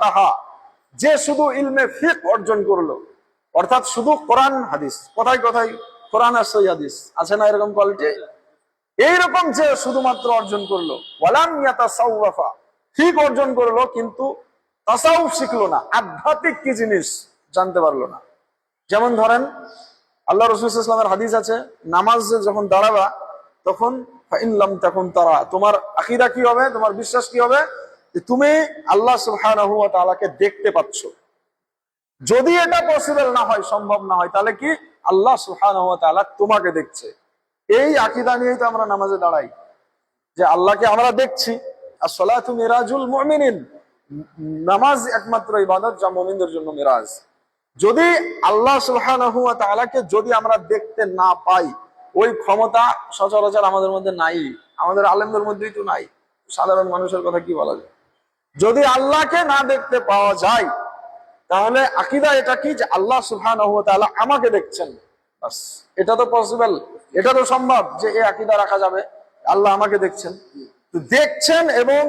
তাফাক্কাহা যে শুধু ইলমে ফিক অর্জন করল। অর্থাৎ শুধু কোরআন হাদিস। কোথায় কোথায়? কোরআন আর সই হাদিস। আছে না এরকম কোয়ালিটি এইরকম যে শুধুমাত্র অর্জন করল। ঠিক অর্জন করল, কিন্তু শিখলো না। আধ্যাত্মিক কি জিনিস জানতে পারল না। যেমন ধরেন, আল্লাহ রসুল ইসলামের হাদিস আছে, নামাজ যখন দাঁড়াবা, তখন তখন তারা, তোমার আকিদা কি হবে? তোমার বিশ্বাস কি হবে? যে তুমি আল্লাহ সুবহানাহু ওয়া তাআলাকে দেখতে পাচ্ছ। যদি এটা পসিবল না হয়, সম্ভব না হয়, তাহলে কি আল্লাহ সুবহানাহু ওয়া তাআলা তোমাকে দেখছে। এই আকিদা নিয়েই তো আমরা নামাজে দাঁড়াই। যে আল্লাহকে আমরা দেখছি। আর সলাতু মিরাজুল মুমিনিন। নামাজ একমাত্র ইবাদত, যা মুমিনদের জন্য মিরাজ। যদি আল্লাহ তাআলাকে যদি আমরা দেখতে না পাই, ওই ক্ষমতা সচরাচর আমাদের মধ্যে নাই। আমাদের আলেমদের মধ্যেই তো নাই। সাধারণ মানুষের কথা কি বলা যায়? যদি আল্লাহকে না দেখতে পাওয়া যায় তাহলে আকিদা এটা কি যে আল্লাহ ওয়া আমাকে দেখছেন? এটা তো পসিবল এটা তো সম্ভব যে এই আকিদা রাখা যাবে আল্লাহ আমাকে দেখছেন। দেখছেন এবং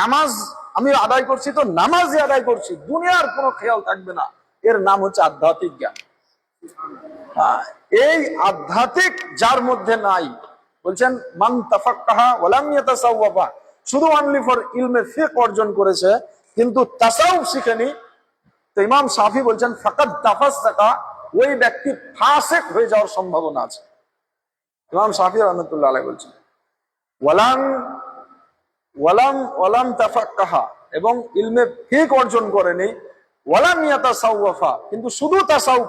নামাজ আমি আদায় করছি তো নামাজই আদায় করছি দুনিয়ার কোনো খেয়াল থাকবে না। এর নাম হচ্ছে আধ্যাত্মিক জ্ঞান। হ্যাঁ, এই আধ্যাত্মিক যার মধ্যে নাই বলছেন মান তাফাক্কাহা ওয়ালাম ইয়াতাসাওয়াফা শুধু অনলি ফর ইলমে ফেক অর্জন করেছে, কিন্তু তাসাউফ শিখেনি। তো ইমাম সাফি বলছেন ফাকাত তাফাস থাকা ওই ব্যক্তি ফাসেক হয়ে যাওয়ার সম্ভাবনা আছে। ইমাম সাফি রহমতুল্লাহ আলাই বলছেন, ওয়ালাম ওয়ালাম ওয়ালাম তাফাক্কাহা এবং ইলমে ফিক অর্জন করেনি। ওয়ালাম ইয়াতাসাওয়াফা কিন্তু শুধু তাসাউফ,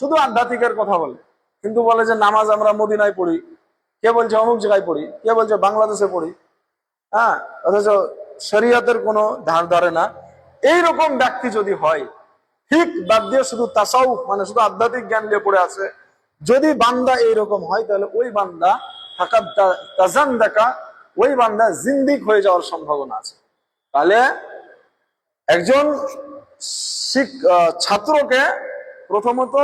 শুধু আধ্যাত্মিকের কথা বলে। কিন্তু বলে যে, নামাজ আমরা মদিনায় পড়ি। কে বলছে অমুক জায়গায় পড়ি? কে বলছে বাংলাদেশে পড়ি? হ্যাঁ অথচ শরীয়তের কোনো ধার ধরে না। এইরকম ব্যক্তি যদি হয়, ঠিক বাদ দিয়ে শুধু তাসাউ মানে শুধু আধ্যাত্মিক জ্ঞান নিয়ে পড়ে আছে, যদি বান্দা এইরকম হয়, তাহলে ওই বান্দা থাকা তাজান দেখা, ওই বান্দা জিন্দিক হয়ে যাওয়ার সম্ভাবনা আছে। তাহলে একজন ছাত্রকে প্রথমত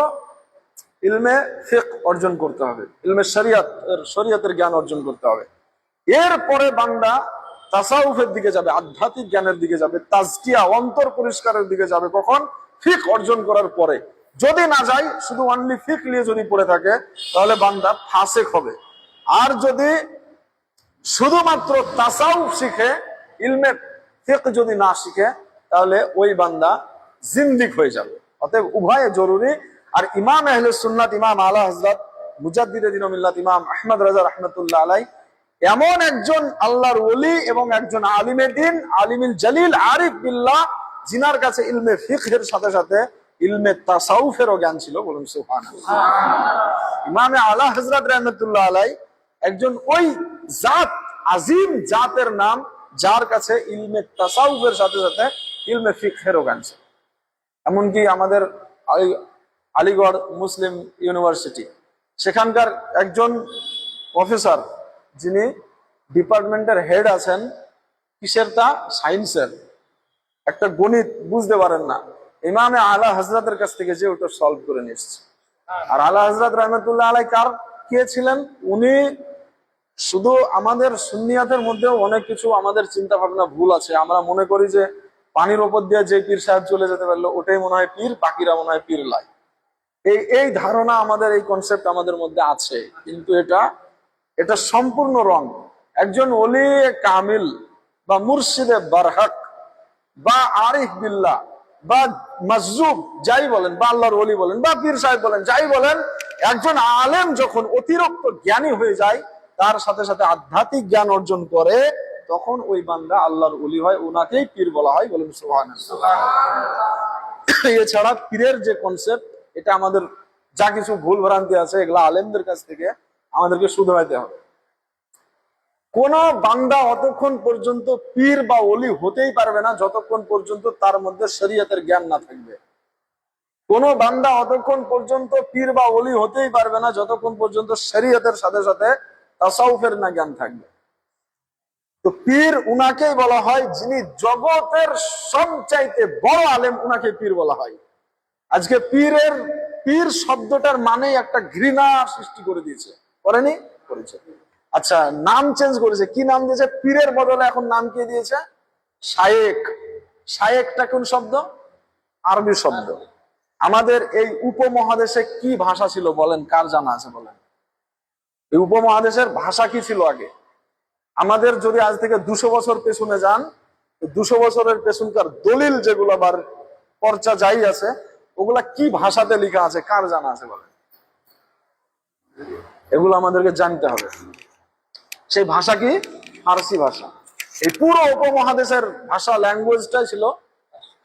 ইলমে ফেক অর্জন করতে হবে। ইলমে শরিয়ত, শরীয়তের জ্ঞান অর্জন করতে হবে। এরপরে বান্দা তাসাউফের দিকে যাবে, আধ্যাত্মিক জ্ঞানের দিকে যাবে, তাজকিয়া, অন্তর পরিষ্কারের দিকে যাবে কখন? ফিক অর্জন করার পরে। যদি না যায়, শুধু অনলি ফিক নিয়ে যদি পড়ে থাকে, তাহলে বান্দা ফাসেক হবে। আর যদি শুধুমাত্র তাসাউফ শিখে, ইলমে ফিক যদি না শিখে, তাহলে ওই বান্দা জিন্দিক হয়ে যাবে। অতএব উভয়ে জরুরি। আর ইমাম আহলে সুন্নাত, ইমাম আলা হজরত মুজাদ্দিদ ইমাম আহমদ রাজা রহমতুল্লাহ আলাই এমন একজন আল্লাহর ওলি এবং একজন আলিমে দিন, আলিমিল জলিল আরিফ বিল্লাহ জিনার কাছে ইলমে ফিকহের সাথে সাথে ইলমে তাসাউফেরও জ্ঞান ছিল বলুন সুহান ইমামে আলা হজরত রহমতুল্লাহ আলাই একজন ওই জাত, আজিম জাতের নাম, যার কাছে ইলমে তাসাউফের সাথে সাথে ইলমে ফিকহেরও জ্ঞান ছিল। এমনকি আমাদের আলি- আলিগড় মুসলিম ইউনিভার্সিটি, সেখানকার একজন প্রফেসর যিনি ডিপার্টমেন্টের হেড আছেন, কিসের তা? সায়েন্সের। একটা গণিত বুঝতে পারেন না। ইমামে আলা হজরতের কাছ থেকে যে ওটা সলভ করে এসছে। আর আলা হজরত রহমতুল্লাহ আলাই কার? কে ছিলেন? উনি শুধু আমাদের সুন্নিয়াতের মধ্যেও অনেক কিছু আমাদের চিন্তা ভাবনা ভুল আছে। আমরা মনে করি যে পানির ওপর দিয়ে যে পীর সাহেব চলে যেতে পারল, ওটাই মনে হয় পীর, বাকিরা মনে হয় পীর লাই। এই এই ধারণা আমাদের, এই কনসেপ্ট আমাদের মধ্যে আছে। কিন্তু এটা এটা সম্পূর্ণ রং। একজন অলি কামিল বা মুর্শিদে বারহাক বা আরিফ বিল্লা বা মজুব যাই বলেন, বা আল্লাহর অলি বলেন, বা পীর সাহেব বলেন, যাই বলেন, একজন আলেম যখন অতিরিক্ত জ্ঞানী হয়ে যায়, তার সাথে সাথে আধ্যাত্মিক জ্ঞান অর্জন করে, তখন ওই বান্দা আল্লাহর অলি হয় ওনাকেই পীর বলা হয় বলেন সোহান এছাড়া পীরের যে কনসেপ্ট এটা আমাদের যা কিছু ভুল ভ্রান্তি আছে, এগুলা আলেমদের কাছ থেকে আমাদেরকে শুধরাইতে হবে। কোন বান্দা অতক্ষণ পর্যন্ত পীর বা অলি হতেই পারবে না, যতক্ষণ পর্যন্ত তার মধ্যে শরীয়তের জ্ঞান না থাকবে। কোন বান্দা অতক্ষণ পর্যন্ত পীর বা অলি হতেই পারবে না, যতক্ষণ পর্যন্ত শরীয়তের সাথে সাথে তাসাউফের না জ্ঞান থাকবে। তো পীর উনাকেই বলা হয়, যিনি জগতের সবচাইতে বড় আলেম, উনাকে পীর বলা হয়। আজকে পীরের, পীর শব্দটার মানে একটা ঘৃণা সৃষ্টি করে দিয়েছে। করেনি, করেছে। আচ্ছা নাম চেঞ্জ করেছে। কি নাম দিয়েছে? পীরের বদলে এখন নাম কি দিয়েছে? শায়েক। শায়েকটা কোন শব্দ? আরবি শব্দ। আমাদের এই উপমহাদেশে কি ভাষা ছিল বলেন? কার জানা আছে বলেন? এই উপমহাদেশের ভাষা কি ছিল আগে? আমাদের যদি আজ থেকে দুশো বছর পেছনে যান দুশো বছরের পেছনকার দলিল যেগুলো আবার পর্চা যাই আছে, ওগুলা কি ভাষাতে লেখা আছে? কার জানা আছে বলেন? এগুলো আমাদেরকে জানতে হবে। সেই ভাষা কি? ফার্সি ভাষা। এই পুরো উপমহাদেশের ভাষা ল্যাঙ্গুয়েজটাই ছিল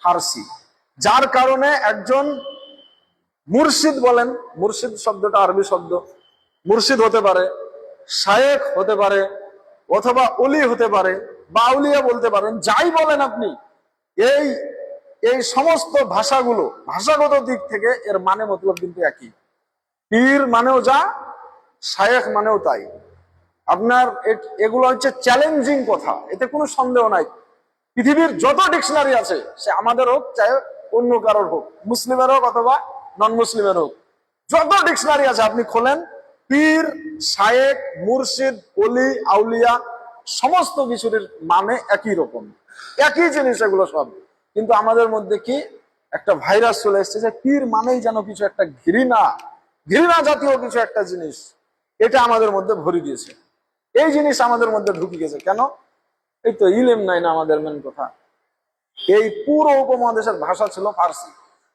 ফার্সি। যার কারণে একজন মুর্শিদ বলেন, মুর্শিদ শব্দটা আরবি শব্দ, মুর্শিদ হতে পারে শায়েক হতে পারে, অথবা অলি হতে পারে, বা আউলিয়া বলতে পারেন, যাই বলেন আপনি, এই এই সমস্ত ভাষাগুলো, ভাষাগত দিক থেকে এর মানে মতলব কিন্তু একই। পীর মানেও যা শায়েখ মানেও তাই। আপনার এগুলো হচ্ছে চ্যালেঞ্জিং কথা, এতে কোনো সন্দেহ নাই। পৃথিবীর যত ডিকশনারি আছে, সে আমাদের হোক, চাই অন্য কারোর হোক, মুসলিমের হোক অথবা নন মুসলিমের হোক। যত ডিকশনারি আছে, আপনি খোলেন, পীর শায়েক মুর্শিদ অলি আউলিয়া, সমস্ত কিছুর মানে একই রকম। একই জিনিস এগুলো সব। কিন্তু আমাদের মধ্যে কি একটা ভাইরাস চলে এসেছে যে পীর মানেই যেন কিছু একটা ঘৃণা ঘৃণা জাতীয় কিছু একটা জিনিস। এটা আমাদের মধ্যে ভরে দিয়েছে। এই জিনিস আমাদের মধ্যে ঢুকে গেছে। কেন? এই তো ইলেম নাই না আমাদের মেন কথা। এই পুরো উপমহাদেশের ভাষা ছিল ফার্সি।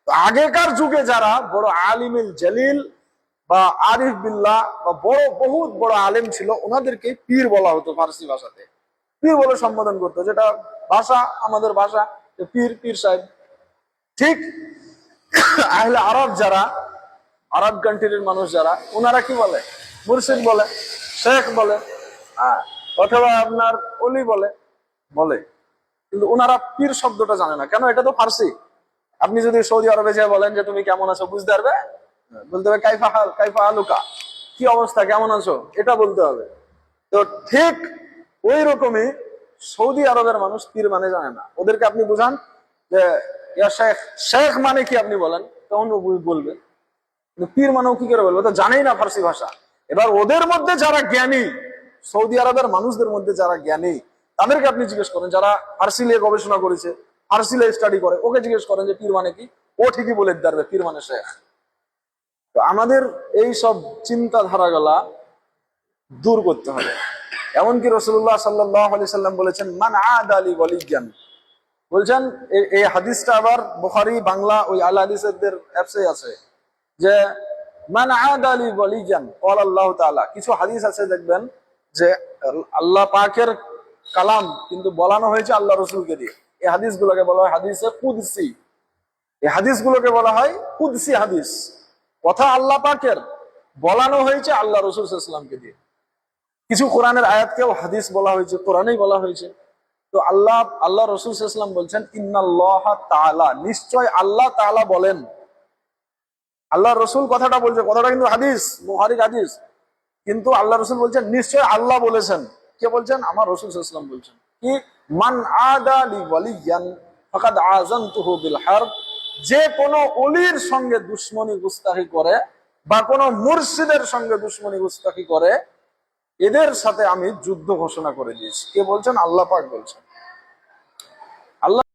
তো আগেকার যুগে যারা বড় আলিমিল জলিল বা আরিফ বিল্লাহ বা বড়, বহুত বড় আলেম ছিল, ওনাদেরকে পীর বলা হতো ফার্সি ভাষাতে। পীর বলে সম্বোধন করতো, যেটা ভাষা, আমাদের ভাষা পীর পীর সাহেব। ঠিক আহলে আরব যারা আরব কান্ট্রির মানুষ যারা ওনারা কি বলে? মুর্শিদ বলে শেখ বলে হ্যাঁ, অথবা আপনার অলি বলে বলে। কিন্তু ওনারা পীর শব্দটা জানে না। কেন? এটা তো ফার্সি। আপনি যদি সৌদি আরবে যে বলেন যে তুমি কেমন আছো? বুঝতে পারবে? বলতে হবে কাইফা হাল কাইফা আলুকা? কি অবস্থা? কেমন আছো? এটা বলতে হবে। তো ঠিক ওই রকমই সৌদি আরবের মানুষ পীর মানে জানে না। ওদেরকে আপনি বুঝান যে ইয়া শেখ। শেখ মানে কি আপনি বলেন? তখন ও বলবে। কিন্তু পীর মানেও কি করে বলব? তো জানেই না ফার্সি ভাষা। এবার ওদের মধ্যে যারা জ্ঞানী, সৌদি আরবের মানুষদের মধ্যে যারা জ্ঞানী, তাদেরকে আপনি জিজ্ঞেস করেন, যারা ফার্সি নিয়ে গবেষণা করেছে, ফার্সি নিয়ে স্টাডি করে, ওকে জিজ্ঞেস করেন যে পীর মানে কি? ও ঠিকই বলে দিতে পীর মানে শেখ। তো আমাদের এই সব চিন্তাধারাগুলা দূর করতে হবে। এমনকি রসুল্লাহ সাল্লাহ আলি সাল্লাম বলেছেন, মান আদ আলী বলিজ্ঞান বলছেন এই হাদিসটা আবার বুখারি, বাংলা, ওই আল হাদিসের অ্যাপসে আছে। যে কিছু হাদিস আছে দেখবেন যে, আল্লাহ পাকের কালাম কিন্তু বলানো হয়েছে আল্লাহ রসুলকে দিয়ে। এই হাদিসগুলোকে বলা হয় হাদিসে কুদসি। এই হাদিসগুলোকে বলা হয় কুদসি হাদিস। কথা আল্লাহ পাকের, বলানো হয়েছে আল্লাহ রসুল ইসলামকে দিয়ে। কিছু কোরআনের আয়াতকেও হাদিস বলা হয়েছে, কোরআনেই বলা হয়েছে। তো আল্লাহ আল্লাহ রসুল ইসলাম বলছেন, ইন্নাল্লাহ তাআলা নিশ্চয় আল্লাহ তাআলা বলেন। আল্লাহ রসুল কথাটা বলছে, কথাটা কিন্তু হাদিস বুহারির হাদিস। কিন্তু আল্লাহ রসুল বলছেন নিশ্চয় আল্লাহ বলেছেন। কে বলছেন? আমার রসুল ইসলাম বলছেন কি, মান যে কোনো অলির সঙ্গে দুশ্মনী গুস্তাখি করে বা কোনো মুর্শিদের সঙ্গে দুশ্মনী গুস্তাখি করে, এদের সাথে আমি যুদ্ধ ঘোষণা করে দিয়েছি। কে বলছেন? আল্লাহ পাক বলছেন।